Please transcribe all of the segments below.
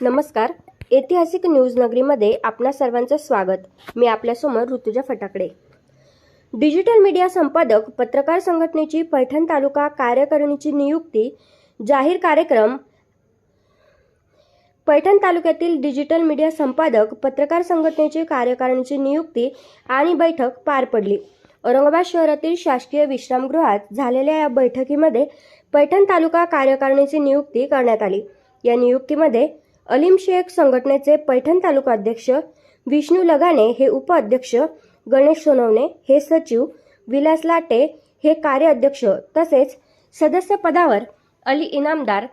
नमस्कार. ऐतिहासिक न्यूज नगरीमध्ये आपणा सर्वांचं स्वागत. मी आपल्यासमोर ऋतुजा फटाकडे. डिजिटल मीडिया संपादक पत्रकार संघटनेची पैठण तालुका कार्यकारिणीची नियुक्ती जाहीर कार्यक्रम. पैठण तालुक्यातील डिजिटल मीडिया संपादक पत्रकार संघटनेची कार्यकारिणीची नियुक्ती आणि बैठक पार पडली. औरंगाबाद शहरातील शासकीय विश्रामगृहात झालेल्या या बैठकीमध्ये पैठण तालुका कार्यकारिणीची नियुक्ती करण्यात आली. या नियुक्तीमध्ये अलीम शेख संघटनेचे पैठण तालुका अध्यक्ष विष्णू लगाने हे उपाध्यक्ष गणेश सोनवणे हे सचिव विलास लाटे हे कार्याध्यक्ष तसेच सदस्य पदावर अली इनामदार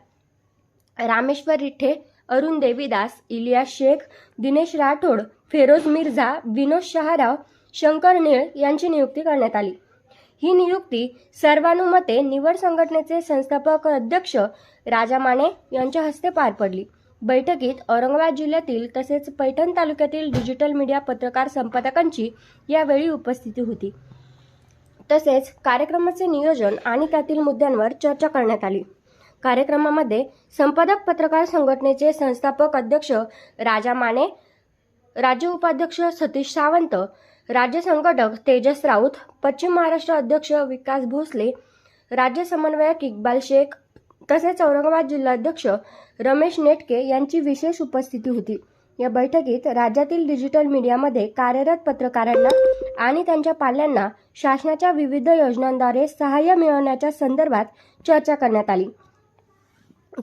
रामेश्वर रिठे अरुण देवीदास इलियास शेख दिनेश राठोड फेरोज मिर्झा विनोद शहाराव शंकर निळ यांची नियुक्ती करण्यात आली. ही नियुक्ती सर्वानुमते निवड संघटनेचे संस्थापक अध्यक्ष राजा माने यांच्या हस्ते पार पडली. बैठकीत औरंगाबाद जिल्ह्यातील तसेच पैठण तालुक्यातील डिजिटल मीडिया पत्रकार संपादकांची यावेळी उपस्थिती होती. तसेच कार्यक्रमाचे नियोजन आणि त्यातील मुद्द्यांवर चर्चा करण्यात आली. कार्यक्रमामध्ये संपादक पत्रकार संघटनेचे संस्थापक अध्यक्ष राजा माने राज्य उपाध्यक्ष सतीश सावंत राज्य संघटक तेजस राऊत पश्चिम महाराष्ट्र अध्यक्ष विकास भोसले राज्य समन्वयक इक्बाल शेख तसेच औरंगाबाद जिल्हाध्यक्ष रमेश नेटके यांची विशेष उपस्थिती होती. या बैठकीत राज्यातील डिजिटल मीडियामध्ये कार्यरत पत्रकारांना आणि त्यांच्या पाल्यांना शासनाच्या विविध योजनांद्वारे सहाय्य मिळवण्याच्या संदर्भात चर्चा करण्यात आली.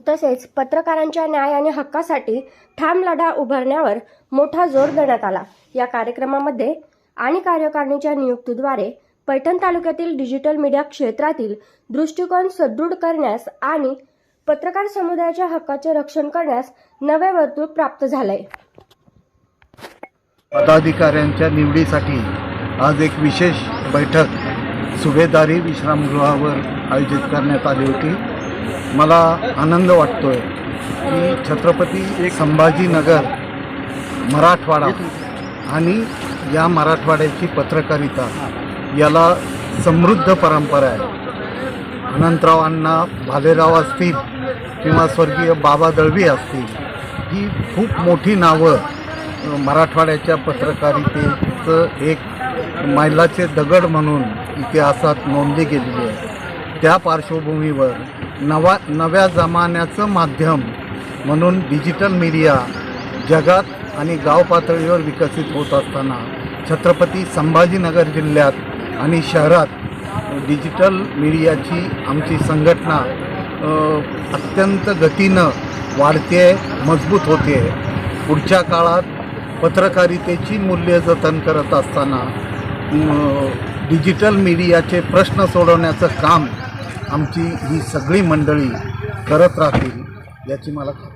तसेच पत्रकारांच्या न्याय आणि हक्कासाठी ठाम लढा उभारण्यावर मोठा जोर देण्यात आला. या कार्यक्रमामध्ये आणि कार्यकारिणीच्या नियुक्तीद्वारे पैठण तालुक्यातील डिजिटल मीडिया क्षेत्रातील दृष्टिकोन सुदृढ करण्यास आणि पत्रकार समुदायाच्या हक्काचे रक्षण करण्यास नवे वर्तुळ प्राप्त झालंय. पदाधिकाऱ्यांच्या निवडीसाठी आज एक विशेष बैठक सुभेदारी विश्रामगृहावर आयोजित करण्यात आली होती. मला आनंद वाटतोय की छत्रपती एक संभाजीनगर मराठवाडा आणि या मराठवाड्याची पत्रकारिता याला समृद्ध परंपरा आहे. अनंतराव अण्णा भालेराव असतील किंवा स्वर्गीय बाबा दळवी असतील ही खूप मोठी नावं मराठवाड्याच्या पत्रकारितेचं एक मैलाचे दगड म्हणून इतिहासात नोंदली गेलेली आहे. त्या पार्श्वभूमीवर नवा नव्या जमान्याचं माध्यम म्हणून डिजिटल मीडिया जगात आणि गाव पातळीवर विकसित होत असताना छत्रपती संभाजीनगर जिल्ह्यात आणि शहरात डिजिटल मीडियाची आमची संघटना अत्यंत गतीनं वाढते मजबूत होते पुढच्या काळात पत्रकारितेची मूल्य जतन करत असताना डिजिटल मीडियाचे प्रश्न सोडवण्याचं काम आमची ही सगळी मंडळी करत राहतील याची मला खात्री